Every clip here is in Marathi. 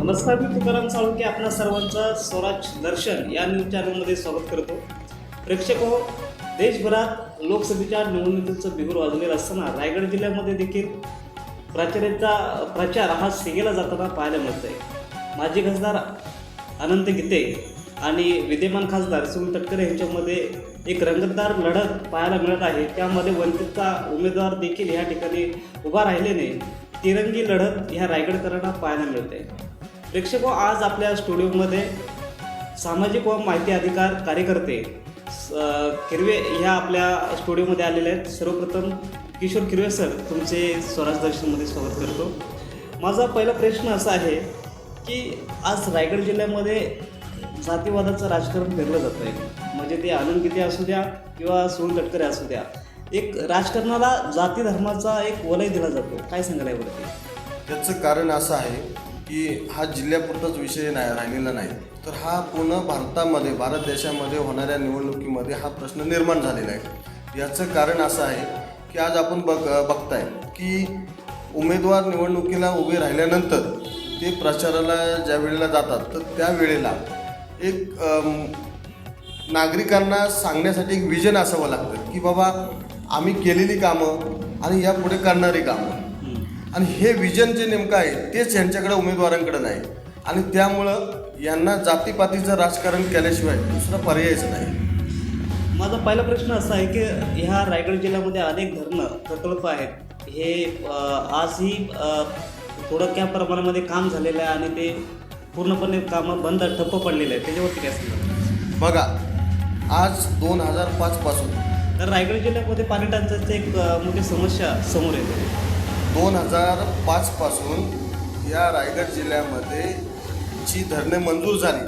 नमस्कार मी तुकाराम साळुंके आपणा सर्वांचं स्वराज दर्शन या न्यूज चॅनलमध्ये स्वागत करतो. प्रेक्षक हो देशभरात लोकसभेच्या निवडणुकीचं बिगुर वाजलेलं असताना रायगड जिल्ह्यामध्ये देखील प्रचाराचा प्रचार हा सिगेला जाताना पाहायला मिळत आहे माजी खासदार अनंत गीते आणि विद्यमान खासदार सुनील तटकरे यांच्यामध्ये एक रंगतदार लढत पाहायला मिळत आहे. त्यामध्ये वंचितचा उमेदवार देखील ह्या ठिकाणी उभा राहिल्याने तिरंगी लढत ह्या रायगडकरांना पाहायला मिळते प्रेक्षक हो, आज आपल्या स्टुडिओमध्ये सामाजिक व माहिती अधिकार कार्यकर्ते स- किरवे ह्या आपल्या स्टुडिओमध्ये आलेले आहेत. सर्वप्रथम किशोर किरवे सर तुमचे स्वराज दर्शनमध्ये स्वागत करतो. माझा पहिला प्रश्न असा आहे की आज रायगड जिल्ह्यामध्ये जातीवादाचं राजकारण फिरलं जातं आहे म्हणजे ते आनंद गीते असू द्या किंवा सोन तटकरे असू द्या. एक राजकारणाला जाती धर्माचा एक वलय दिला जातो. काय सांगायला यावरती? त्याचं कारण असं आहे की हा जिल्ह्यापुरताच विषय नाही राहिलेला नाही. तर हा पूर्ण भारतामध्ये भारत देशामध्ये होणाऱ्या निवडणुकीमध्ये हा प्रश्न निर्माण झालेला आहे. याचं कारण असं आहे की आज आपण बघ बघताय की उमेदवार निवडणुकीला उभे राहिल्यानंतर ते प्रचाराला ज्या वेळेला जातात तर त्यावेळेला एक नागरिकांना सांगण्यासाठी एक विजन असावं लागतं की बाबा आम्ही केलेली कामं आणि यापुढे करणारी कामं. आणि हे विजन जे नेमकं आहे तेच यांच्याकडे उमेदवारांकडे नाही. आणि त्यामुळं यांना जातीपातीचं राजकारण केल्याशिवाय दुसरा पर्यायच नाही. माझा पहिला प्रश्न असा आहे की ह्या रायगड जिल्ह्यामध्ये अनेक धरणं प्रकल्प आहेत. हे आजही थोडक्या प्रमाणामध्ये काम झालेलं आहे आणि ते पूर्णपणे कामं बंद ठप्प पडलेले आहेत. त्याच्यावरती काय सांगा बघा आज दोन हजार पाचपासून तर रायगड जिल्ह्यामध्ये पाणी टंचाईची एक मोठी समस्या समोर येते. दोन हजार पाचपासून या रायगड जिल्ह्यामध्ये जी धरणे मंजूर झाली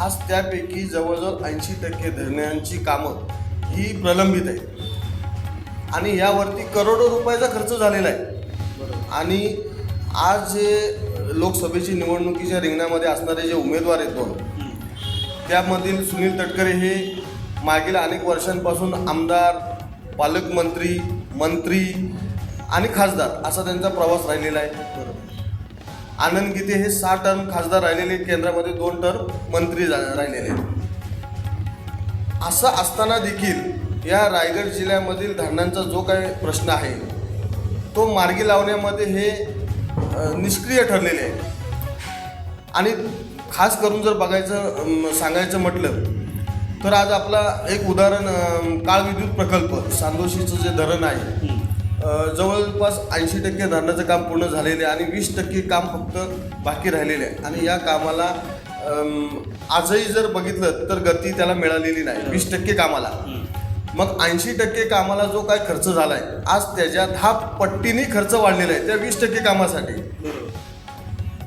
आज त्यापैकी जवळजवळ ऐंशी टक्के धरण्यांची कामं ही प्रलंबित आहे आणि यावरती करोडो रुपयाचा खर्च झालेला आहे. आणि आज जे लोकसभेची निवडणुकीच्या रिंगणामध्ये असणारे जे उमेदवार आहेत दोन त्यामधील सुनील तटकरे हे मागील अनेक वर्षांपासून आमदार पालकमंत्री मंत्री आणि खासदार असा त्यांचा प्रवास राहिलेला आहे. आनंद गीते हे सहा टर्म खासदार राहिलेले केंद्रामध्ये दोन टर्म मंत्री राहिलेले आहेत. असं असताना देखील या रायगड जिल्ह्यामधील धरणांचा जो काही प्रश्न आहे तो मार्गी लावण्यामध्ये हे निष्क्रिय ठरलेले आहे आणि खास करून जर बघायचं सांगायचं म्हटलं तर आज आपला एक उदाहरण अम, काळ विद्युत प्रकल्प सांदोशीचं जे धरण आहे जवळपास ऐंशी टक्के धरणाचं काम पूर्ण झालेले आहे आणि वीस टक्के काम फक्त बाकी राहिलेले आहे. आणि या कामाला आजही जर बघितलं तर गती त्याला मिळालेली नाही. वीस टक्के कामाला. मग ऐंशी टक्के कामाला जो काय खर्च झाला आहे आज त्याच्या दहा पट्टीने खर्च वाढलेला आहे त्या वीस टक्के कामासाठी.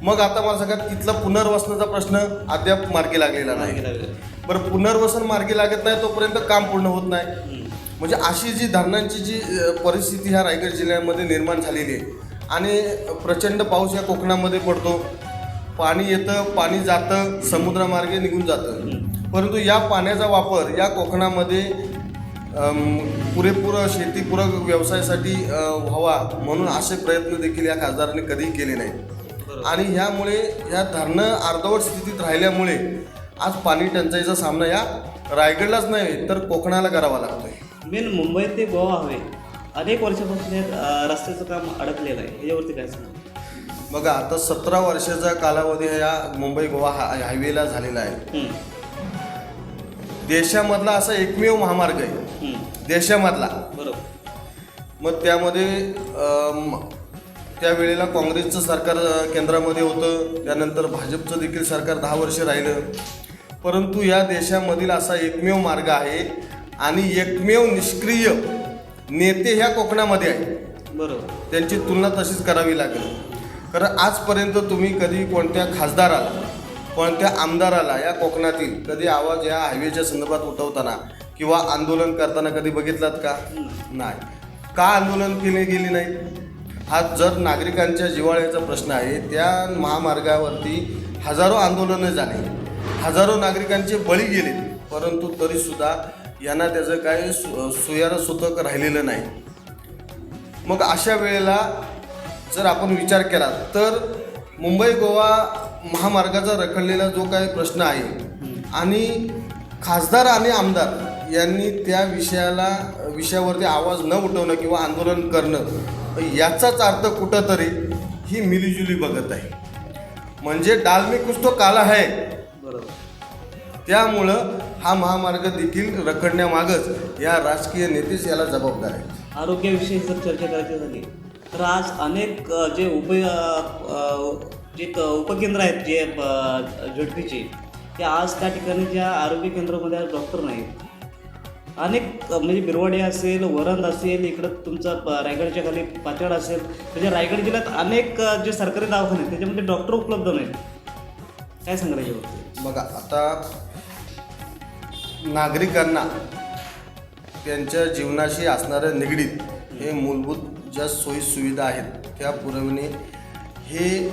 मग आता मला सांगा तिथला पुनर्वसनाचा प्रश्न अद्याप मार्गी लागलेला नाही. बरं पुनर्वसन मार्गी लागत नाही तोपर्यंत काम पूर्ण होत नाही. म्हणजे अशी जी धरणांची जी परिस्थिती ह्या रायगड जिल्ह्यामध्ये निर्माण झालेली आहे. आणि प्रचंड पाऊस या कोकणामध्ये पडतो. पाणी येतं पाणी जातं समुद्रमार्गे निघून जातं. परंतु या पाण्याचा वापर या कोकणामध्ये पुरेपूर शेतीपूरक व्यवसायासाठी व्हावा म्हणून असे प्रयत्न देखील या खासदारांनी कधीही केले नाहीत. आणि ह्यामुळे ह्या धरणं अर्धवट स्थितीत राहिल्यामुळे आज पाणी टंचाईचा सामना या रायगडलाच नाही तर कोकणाला करावा लागतोय. मेन मुंबई ते गोवा हवे. अनेक वर्षापासून रस्त्याचं काम अडकलेलं आहे. ह्याच्यावरती काय सांगा बघा आता सतरा वर्षाचा कालावधी या मुंबई गोवा हा हायवेला झालेला आहे. देशामधला असा एकमेव महामार्ग आहे. देशामधला. बरोबर. मग त्यामध्ये त्यावेळेला काँग्रेसचं सरकार केंद्रामध्ये होतं. त्यानंतर भाजपचं देखील सरकार दहा वर्ष राहिलं. परंतु या देशामधील असा एकमेव मार्ग आहे आणि एकमेव निष्क्रिय नेते ह्या कोकणामध्ये आहेत. बरोबर. त्यांची तुलना तशीच करावी लागेल. कारण आजपर्यंत तुम्ही कधी कोणत्या खासदाराला कोणत्या आमदाराला या कोकणातील कधी आवाज या हायवेच्या संदर्भात उठवताना किंवा आंदोलन करताना कधी बघितलात का? नाही. का आंदोलन केले गेले नाहीत हा जर नागरिकांच्या जिव्हाळ्याचा प्रश्न आहे त्या महामार्गावरती हजारो आंदोलनं झाली. हजारो नागरिकांचे बळी गेले परंतु तरीसुद्धा यांना त्याचं काय सु सुयारं सुतक राहिलेलं नाही. मग अशा वेळेला जर आपण विचार केला तर मुंबई गोवा महामार्गाचा रखडलेला जो काही प्रश्न आहे आणि खासदार आणि आमदार यांनी त्या विषयाला विषयावरती आवाज न उठवणं किंवा आंदोलन करणं याचाच अर्थ कुठंतरी ही मिलीजुली बघत आहे. म्हणजे डालमी कुछ तो काला आहे. बरोबर. त्यामुळं हा महामार्ग देखील रखडण्यामागच या राजकीय नेतेच याला जबाबदार आहेत. आरोग्याविषयी जर चर्चा करायची झाली तर आज अनेक जे उप जे उपकेंद्र आहेत जे झडपीचे ते आज त्या ठिकाणी ज्या आरोग्य केंद्रामध्ये आज डॉक्टर नाहीत. अनेक म्हणजे बिरवाडी असेल वरंद असेल इकडं तुमचा रायगडच्या खाली पाचड असेल म्हणजे रायगड जिल्ह्यात अनेक जे सरकारी दवाखाने आहेत त्याच्यामध्ये डॉक्टर उपलब्ध नाहीत. काय याच्यावरती बघा आता नागरिकांना त्यांच्या जीवनाशी असणाऱ्या निगडीत हे मूलभूत ज्या सोयी सुविधा आहेत त्या पुरवणे हे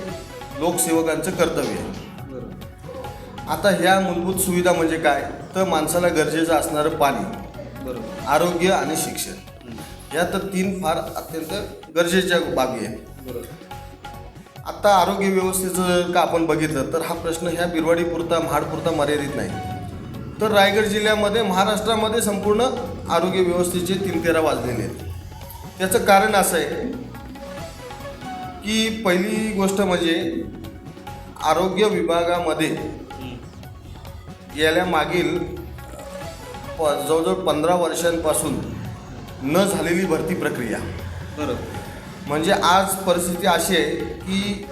लोकसेवकांचं कर्तव्य आहे. बरोबर. आता ह्या मूलभूत सुविधा म्हणजे काय? तर माणसाला गरजेचं असणारं पाणी बरोबर. आरोग्य आणि शिक्षण. या तर तीन फार अत्यंत गरजेच्या बाबी आहेत. बरोबर. आता आरोग्य व्यवस्थेचं जर का आपण बघितलं तर हा प्रश्न ह्या बिरवाडीपुरता महाडपुरता मर्यादित नाही. तर रायगड जिल्ह्यामध्ये महाराष्ट्रामध्ये संपूर्ण आरोग्य व्यवस्थेचे तीन तेरा वाजलेले आहेत. त्याचं कारण असं आहे की पहिली गोष्ट म्हणजे आरोग्य विभागामध्ये गेल्या मागील प जवळजवळ पंधरा वर्षांपासून न झालेली भरती प्रक्रिया. बरोबर. म्हणजे आज परिस्थिती अशी आहे की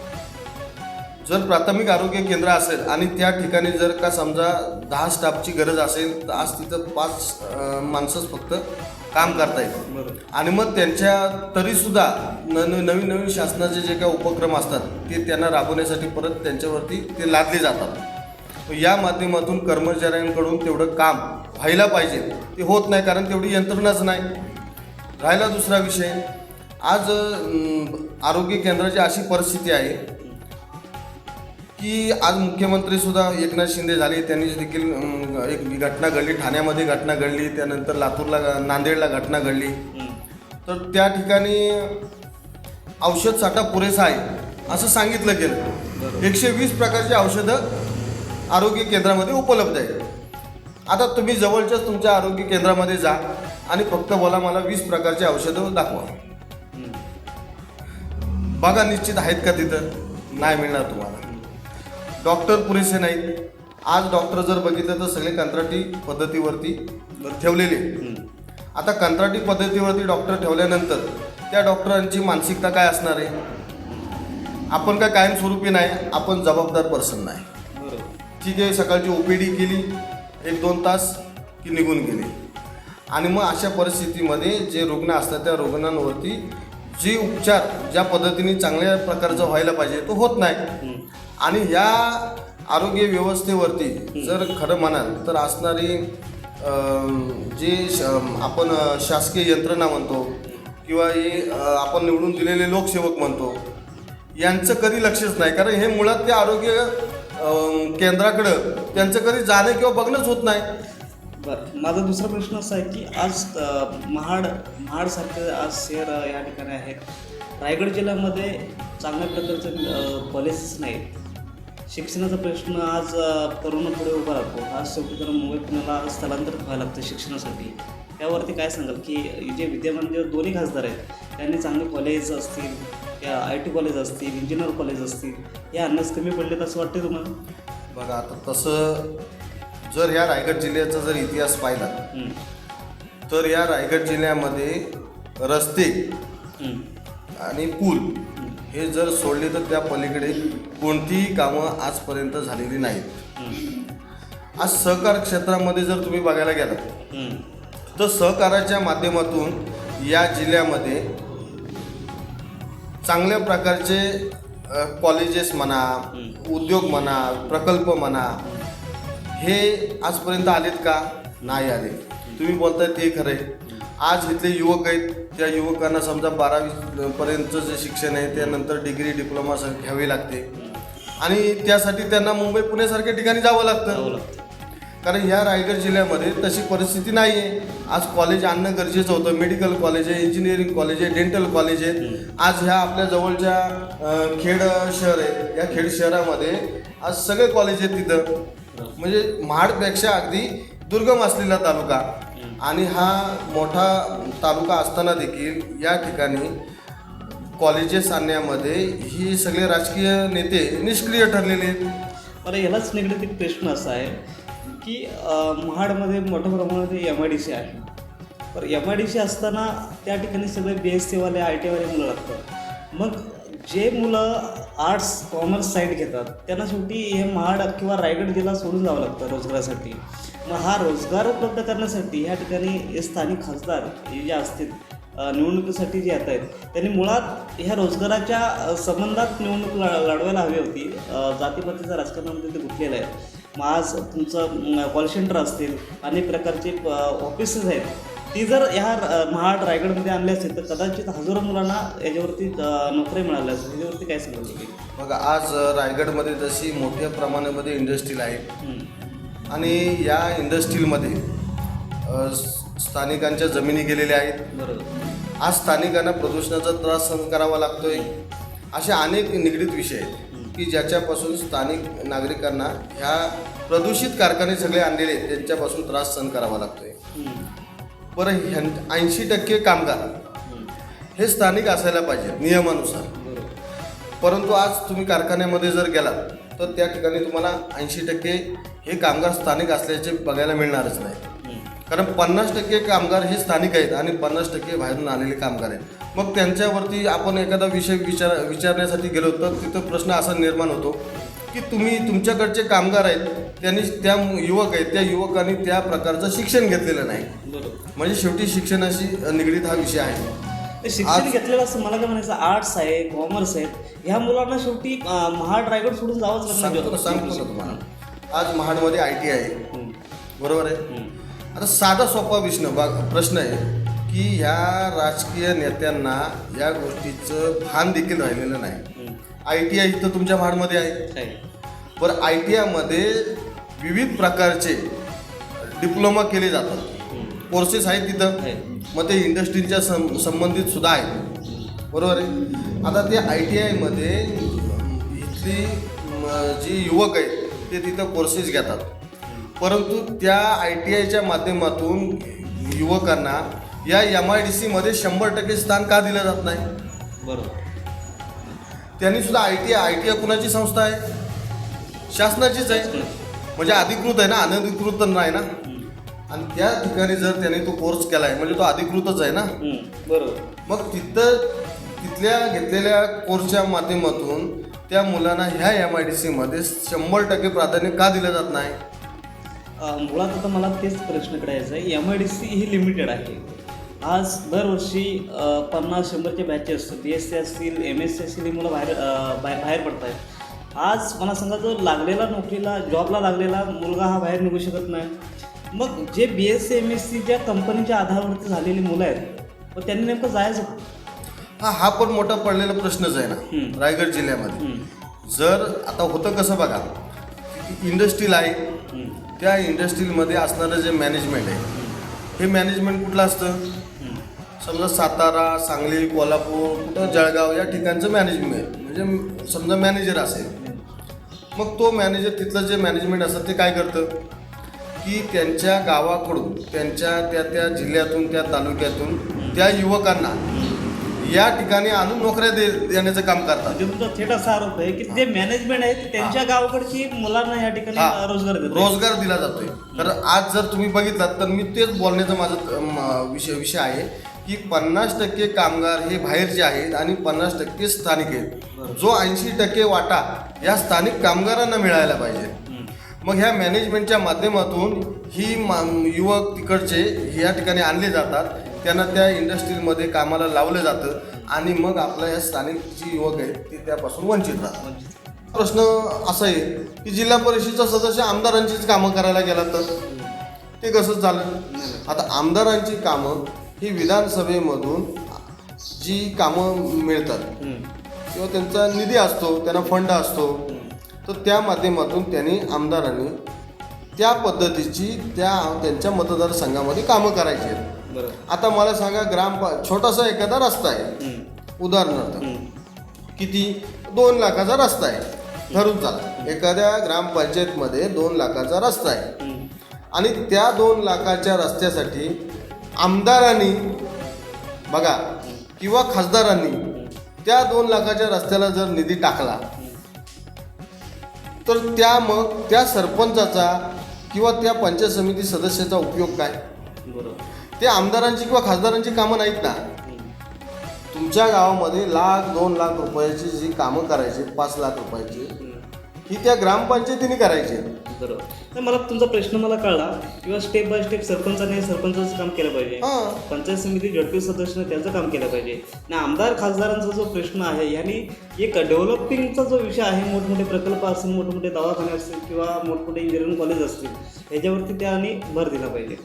जर प्राथमिक आरोग्य केंद्र असेल आणि त्या ठिकाणी जर का समजा दहा स्टाफची गरज असेल तर आज तिथं पाच माणसंच फक्त काम करता येतं बरोबर. आणि मग त्यांच्या तरीसुद्धा न नवीन नवीन शासनाचे जे काही उपक्रम असतात ते त्यांना राबवण्यासाठी परत त्यांच्यावरती ते लादले जातात. या माध्यमातून कर्मचाऱ्यांकडून तेवढं काम व्हायला पाहिजे. ते होत नाही कारण तेवढी यंत्रणाच नाही. राहिला दुसरा विषय. आज आरोग्य केंद्राची अशी परिस्थिती आहे की आज मुख्यमंत्री सुद्धा एकनाथ शिंदे झाले. त्यांनी देखील एक घटना घडली. ठाण्यामध्ये घटना घडली. त्यानंतर लातूरला नांदेडला घटना घडली. तर त्या ठिकाणी औषध साठा पुरेसा आहे असं सांगितलं गेलं. एकशे वीस प्रकारची औषधं आरोग्य केंद्रामध्ये उपलब्ध आहेत. आता तुम्ही जवळच्याच तुमच्या आरोग्य केंद्रामध्ये जा आणि फक्त बोला मला वीस प्रकारची औषधं दाखवा. बघा निश्चित आहेत का तिथं? नाही मिळणार तुम्हाला. डॉक्टर पुरेसे नाहीत. आज डॉक्टर जर बघितलं तर सगळे कंत्राटी पद्धतीवरती ठेवलेले. आता कंत्राटी पद्धतीवरती डॉक्टर ठेवल्यानंतर त्या डॉक्टरांची मानसिकता काय असणार आहे? आपण काय कायमस्वरूपी नाही आपण जबाबदार पर्सन नाही. ठीक आहे सकाळची ओ पी डी केली एक दोन तास की निघून गेले. आणि मग अशा परिस्थितीमध्ये जे रुग्ण असतात त्या रुग्णांवरती जे उपचार ज्या पद्धतीने चांगल्या प्रकारचं व्हायला पाहिजे तो होत नाही. आणि या आरोग्य व्यवस्थेवरती जर खरं म्हणाल तर असणारी जे श आपण शासकीय यंत्रणा म्हणतो किंवा हे आपण निवडून दिलेले लोकसेवक म्हणतो यांचं कधी लक्षच नाही. कारण हे मुळात ते आरोग्य केंद्राकडं त्यांचं कधी जाणं किंवा बघणंच होत नाही. बरं. माझा दुसरा प्रश्न असा आहे की आज महाड महाडसारखं आज शहर या ठिकाणी आहेत रायगड जिल्ह्यामध्ये चांगल्या प्रकारचे कॉलेजेस नाहीत. शिक्षणाचा प्रश्न आज अ, तरुण पुढे उभा राहतो आज शेवटी त्यांना मुंबई पुण्याला स्थलांतरित व्हायला लागतं शिक्षणासाठी त्यावरती काय सांगाल की जे विद्यमान जे दोन्ही खासदार आहेत त्यांनी चांगले कॉलेज असतील या आय टी कॉलेज असतील इंजिनियर कॉलेज असतील हे आणण्यास कमी पडलेत असं वाटतं तुम्हाला बघा आता तसं जर ह्या रायगड जिल्ह्याचा जर इतिहास पाहिला. तर या रायगड जिल्ह्यामध्ये रस्ते. आणि पूल हे जर सोडले तर त्या पलीकडे कोणतीही कामं आजपर्यंत झालेली नाहीत. आज सहकार क्षेत्रामध्ये जर तुम्ही बघायला गेलात. तर सहकाराच्या माध्यमातून या जिल्ह्यामध्ये चांगल्या प्रकारचे कॉलेजेस म्हणा उद्योग म्हणा प्रकल्प म्हणा हे आजपर्यंत आलेत का? नाही आले. तुम्ही बोलताय ते खरं आहे आज इथले युवक आहेत. त्या युवकांना समजा बारावी पर्यंतचं जे शिक्षण आहे त्यानंतर डिग्री डिप्लोमा घ्यावी लागते. आणि त्यासाठी त्यांना मुंबई पुण्यासारख्या ठिकाणी जावं लागतं. कारण ह्या रायगड जिल्ह्यामध्ये तशी परिस्थिती नाही आहे आज कॉलेज आणणं गरजेचं होतं. मेडिकल कॉलेज आहे इंजिनिअरिंग कॉलेज आहे डेंटल कॉलेज आहे आज ह्या आपल्या जवळच्या खेड शहर आहे. या खेड शहरामध्ये आज सगळे कॉलेज आहेत तिथं. म्हणजे महाडपेक्षा अगदी दुर्गम असलेला तालुका. आणि हा मोठा तालुका असताना देखील या ठिकाणी कॉलेजेस आणण्यामध्ये ही सगळे राजकीय नेते निष्क्रिय ठरलेले आहेत. बरं यालाच निगडीत एक प्रश्न असा आहे की महाडमध्ये मोठ्या प्रमाणात एम आय डी सी आहे. तर एम आय डी सी असताना त्या ठिकाणी सगळे बी एस सीवाले आय टीवाले मुलं लागतात. मग जे मुलं आर्ट्स कॉमर्स साईड घेतात त्यांना शेवटी हे महाड किंवा रायगड जिल्हा सोडून जावं लागतं रोजगारासाठी. मग हा रोजगार उपलब्ध करण्यासाठी या ठिकाणी हे स्थानिक खासदार हे जे असतील निवडणुकीसाठी जे येत आहेत त्यांनी मुळात ह्या रोजगाराच्या संबंधात निवडणूक ला लढवायला हवी होती. जातीपातीचं राजकारणामध्ये ते गुंतलेलं आहे. मग आज तुमचं कॉल सेंटर असतील अनेक प्रकारचे ऑफिसेस आहेत. ती जर ह्या महाड रायगडमध्ये आणले असतील तर कदाचित हजारो मुलांना याच्यावरती नोकरी मिळाल्या असतील. ह्याच्यावरती काय सांगाल तुम्ही? बघा आज रायगडमध्ये जशी मोठ्या प्रमाणामध्ये इंडस्ट्रील आहे. आणि या स- स्थानिकांच्या जमिनी गेलेल्या आहेत. बरोबर. आज स्थानिकांना प्रदूषणाचा त्रास सहन करावा लागतोय. असे अनेक निगडीत विषय आहेत की ज्याच्यापासून स्थानिक नागरिकांना ह्या प्रदूषित कारखाने सगळे आणलेले आहेत त्यांच्यापासून त्रास सहन करावा लागतोय. हं. बरं ह्यां ऐंशी टक्के कामगार हं. स्थानिक असायला पाहिजे नियमानुसार. परंतु आज तुम्ही कारखान्यामध्ये जर गेलात तर त्या ठिकाणी तुम्हाला ऐंशी टक्के हे कामगार स्थानिक असल्याचे बघायला मिळणारच नाही. कारण पन्नास टक्के कामगार हे स्थानिक आहेत आणि पन्नास टक्के बाहेरून आलेले कामगार आहेत. मग त्यांच्यावरती आपण एखादा विषय विचार विचारण्यासाठी गेलो तर तिथं प्रश्न असा निर्माण होतो की तुम्ही तुमच्याकडचे कामगार आहेत त्यांनी त्या युवक आहेत त्या युवकांनी त्या प्रकारचं शिक्षण घेतलेलं नाही. म्हणजे शेवटी शिक्षणाशी निगडीत हा विषय आहे. शिक्षण घेतलेलं असं मला काय म्हणायचं आर्ट्स आहे कॉमर्स आहेत ह्या मुलांना शेवटी महाड रायगड सोडून जावंच ना लागणार सांगतो ना तुम्हाला. आज महाडमध्ये आय टी आहे. बरोबर आहे. आता साधा सोपा विष्णू बा प्रश्न आहे की ह्या राजकीय नेत्यांना या गोष्टीचं भान देखील राहिलेलं नाही. आय टी आय इथं तुमच्या भाडमध्ये आहे. बरं आय टी आयमध्ये विविध प्रकारचे डिप्लोमा केले जातात. कोर्सेस आहेत तिथं. मग ते इंडस्ट्रीच्या सं संबंधित सुद्धा आहेत. बरोबर आहे? आता ते आय टी आयमध्ये इथली जी युवक आहेत ते तिथं कोर्सेस घेतात. परंतु त्या आय टी आयच्या माध्यमातून युवकांना या एम आय डी सीमध्ये शंभर टक्के स्थान का दिलं जात नाही? बरोबर. त्यांनी सुद्धा I T I I T I कुणाची संस्था आहे? शासनाचीच आहे. म्हणजे अधिकृत आहे ना? अनधिकृत तर नाही ना. आणि त्या ठिकाणी जर त्याने तो कोर्स केला आहे म्हणजे तो अधिकृतच आहे ना. बरोबर. मग तिथं तिथल्या घेतलेल्या कोर्सच्या माध्यमातून त्या मुलांना ह्या एम आय डी सीमध्ये शंभर टक्के प्राधान्य का दिलं जात नाही? मुळात आता मला तेच प्रश्न करायचा आहे. एम आय डी सी ही लिमिटेड आहे. आज दरवर्षी पन्नास शंभरचे बॅचेस बी एस सी असतील एम एस सी असतील ही मुलं बाहेर अं, बाहेर बाहेर पडत आहेत आज मला सांगा जो लागलेला नोकरीला जॉबला लागलेला मुलगा हा बाहेर निघू शकत नाही. मग जे B S C M S सीच्या कंपनीच्या आधारावरती झालेली मुलं आहेत मग त्यांनी नेमकं जायचं हा हा पण मोठा पडलेला प्रश्नच आहे ना. रायगड जिल्ह्यामध्ये. जर आता होतं कसं बघा इंडस्ट्रील आहे. त्या इंडस्ट्रीमध्ये असणारं जे मॅनेजमेंट आहे हे मॅनेजमेंट कुठलं असतं. समजा सातारा सांगली कोल्हापूर कुठं जळगाव या ठिकाणचं मॅनेजमेंट म्हणजे समजा मॅनेजर असेल मग तो मॅनेजर तिथलं जे मॅनेजमेंट असतं ते काय करतं की त्यांच्या गावाकडून त्यांच्या त्या त्या जिल्ह्यातून त्या तालुक्यातून त्या युवकांना या ठिकाणी आणून नोकऱ्या दे देण्याचं काम करतात. म्हणजे तुमचा थेट असा आरोप आहे की जे मॅनेजमेंट आहे त्यांच्या गावाकडची मुलांना या ठिकाणी हा. रोजगार रोजगार दिला जातोय. तर आज जर तुम्ही बघितलात तर मी तेच बोलण्याचा माझा अम, विषय विषय आहे की पन्नास टक्के कामगार हे बाहेरचे आहेत आणि पन्नास टक्के स्थानिक आहेत. जो ऐंशी टक्के वाटा या स्थानिक कामगारांना मिळायला पाहिजे. मग ह्या मॅनेजमेंटच्या माध्यमातून ही मा युवक तिकडचे या ठिकाणी आणले जातात. त्यांना त्या इंडस्ट्रीमध्ये कामाला लावलं जातं. आणि मग आपल्या या स्थानिक जी युवक आहेत ते त्यापासून वंचित राहतात. प्रश्न असा आहे की जिल्हा परिषदेचा सदस्य आमदारांचीच कामं करायला गेला तर? ते कसं झालं आता आमदारांची कामं ही विधानसभेमधून जी कामं मिळतात. किंवा त्यांचा निधी असतो त्यांना फंड असतो तर त्या माध्यमातून त्यांनी आमदारांनी त्या पद्धतीची त्या त्यांच्या मतदारसंघामध्ये कामं करायची आहेत. आता मला सांगा ग्राम छोटासा एखादा रस्ता आहे. उदाहरणार्थ किती? दोन लाखाचा रस्ता आहे. धरून चाला. एखाद्या ग्रामपंचायतमध्ये दोन लाखाचा रस्ता आहे. आणि त्या दोन लाखाच्या रस्त्यासाठी आमदारांनी बघा किंवा खासदारांनी त्या दोन लाखाच्या रस्त्याला जर निधी टाकला तर त्या मग त्या सरपंचाचा किंवा त्या पंचायत समिती सदस्याचा उपयोग काय? बरोबर. ते आमदारांची किंवा खासदारांची कामं नाहीत ना? तुमच्या गावामध्ये लाख दोन लाख रुपयाची जी कामं करायची पाच लाख रुपयाची. ही त्या ग्रामपंचायतीने करायची आहेत. बरोबर. तर मला तुमचा प्रश्न मला कळला. किंवा स्टेप बाय स्टेप सरपंचाने सरपंचाचं काम केलं पाहिजे. हां. पंचायत समिती झडपी सदस्याने त्याचं काम केलं पाहिजे. आणि आमदार खासदारांचा जो प्रश्न आहे यांनी एक डेव्हलपिंगचा जो विषय आहे मोठमोठे प्रकल्प असतील मोठमोठे दवाखाने असतील किंवा मोठमोठे इंजिनिअरिंग कॉलेज असतील ह्याच्यावरती त्यांनी भर दिला पाहिजे.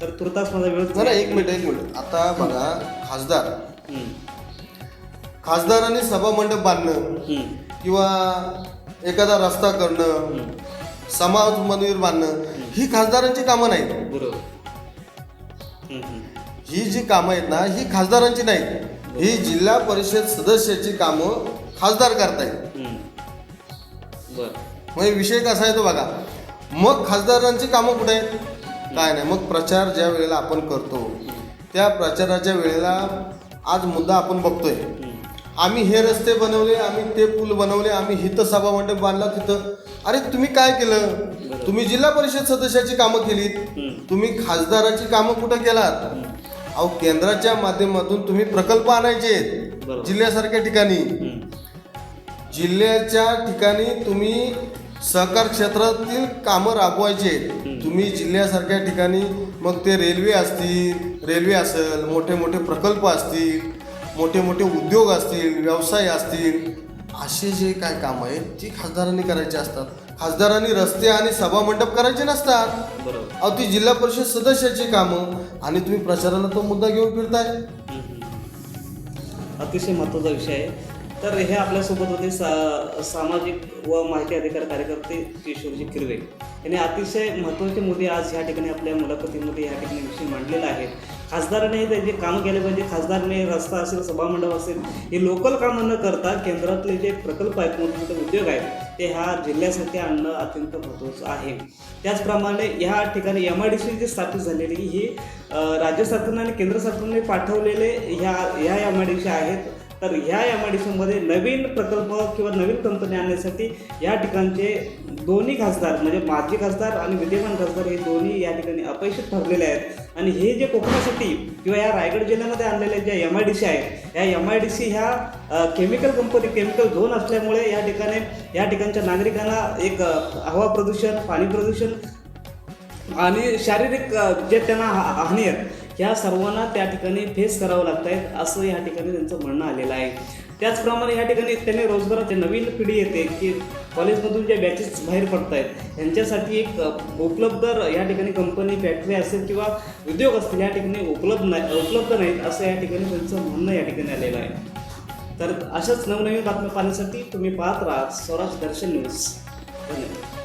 तर तुर्तास माझा वेळ नाही, एक मिनिट एक मिनिट. आता बघा खासदार. हम्म, खासदारांनी सभामंडप बांधणं हम्म, किंवा एखादा रस्ता करणं समाज मंदिर बांधणं ही खासदारांची कामं नाहीत. बरोबर. ही जी कामं आहेत ना ही खासदारांची नाहीत. ही जिल्हा परिषद सदस्याची कामं खासदार करतायत. बरं. म्हणजे विषय कसा आहे तो बघा. मग खासदारांची कामं कुठे आहेत? काय नाही. मग प्रचार ज्या वेळेला आपण करतो त्या प्रचाराच्या वेळेला आज मुद्दा आपण बघतोय. आम्ही हे रस्ते बनवले आम्ही ते पूल बनवले आम्ही हिथं सभा मंडप बांधला तिथं. अरे तुम्ही काय केलं? तुम्ही जिल्हा परिषद सदस्याची कामं केलीत. तुम्ही खासदाराची कामं कुठं केलात. अहो केंद्राच्या माध्यमातून तुम्ही प्रकल्प आणायचे. जिल्ह्यासारख्या ठिकाणी. जिल्ह्याच्या ठिकाणी तुम्ही सहकार क्षेत्रातील कामं राबवायचे तुम्ही जिल्ह्यासारख्या ठिकाणी मग ते रेल्वे असतील रेल्वे असेल मोठे मोठे प्रकल्प असतील मोठे मोठे उद्योग असतील व्यवसाय असतील असे जे काय कामं आहेत ती खासदारांनी करायची असतात. खासदारांनी रस्ते आणि सभामंडप करायचे नसतात. बरोबर. अहो ती जिल्हा परिषद सदस्याची कामं आणि तुम्ही प्रचाराला तो मुद्दा घेऊन फिरताय. अतिशय महत्त्वाचा विषय आहे. तर हे आपल्यासोबत होते सा सामाजिक व माहिती अधिकार कार्यकर्ते किशोरजी किरवे यांनी अतिशय महत्त्वाचे मुद्दे आज ह्या ठिकाणी आपल्या मुलाखतीमध्ये ह्या ठिकाणी विषय मांडलेला आहे खासदाराने जे काम केले पाहिजे खासदाराने रस्ता असेल सभामंडप असेल हे लोकल कामं न करता केंद्रातले जे प्रकल्प आहेत मोठमोठे उद्योग आहेत ते ह्या जिल्ह्यासाठी आणणं अत्यंत महत्त्वाचं आहे. त्याचप्रमाणे ह्या ठिकाणी एम आय डी सी जी स्थापित झालेली ही राज्य सरकारने आणि केंद्र सरकारने पाठवलेले ह्या ह्या एम आय डी सी आहेत. तर ह्या एम आय डी सीमध्ये नवीन प्रकल्प किंवा नवीन कंपनी आणण्यासाठी या ठिकाणचे दोन्ही खासदार म्हणजे माजी खासदार आणि विद्यमान खासदार हे दोन्ही या ठिकाणी अपयशी ठरलेले आहेत. आणि हे जे कोकणासाठी किंवा या रायगड जिल्ह्यामध्ये आणलेल्या ज्या एम आय डी सी आहेत या एम आय डी सी ह्या केमिकल कंपनी केमिकल झोन असल्यामुळे या ठिकाणी या ठिकाणच्या नागरिकांना एक हवा प्रदूषण पाणी प्रदूषण आणि शारीरिक जे त्यांना हा- हानी आहेत ह्या सर्वांना त्या ठिकाणी फेस करावं लागत आहेत असं या ठिकाणी त्यांचं म्हणणं आलेलं आहे. त्याचप्रमाणे या ठिकाणी त्यांनी रोजगाराची नवीन पिढी येते की कॉलेजमधून ज्या बॅचेस बाहेर पडत आहेत यांच्यासाठी एक उपलब्ध या ठिकाणी कंपनी फॅक्टरी असेल किंवा उद्योग असतील या ठिकाणी उपलब्ध नाही उपलब्ध नाहीत असं या ठिकाणी त्यांचं म्हणणं या ठिकाणी आलेलं आहे. तर अशाच नवनवीन बातम्या पाहण्यासाठी तुम्ही पाहत राहा स्वराज दर्शन न्यूज. धन्यवाद.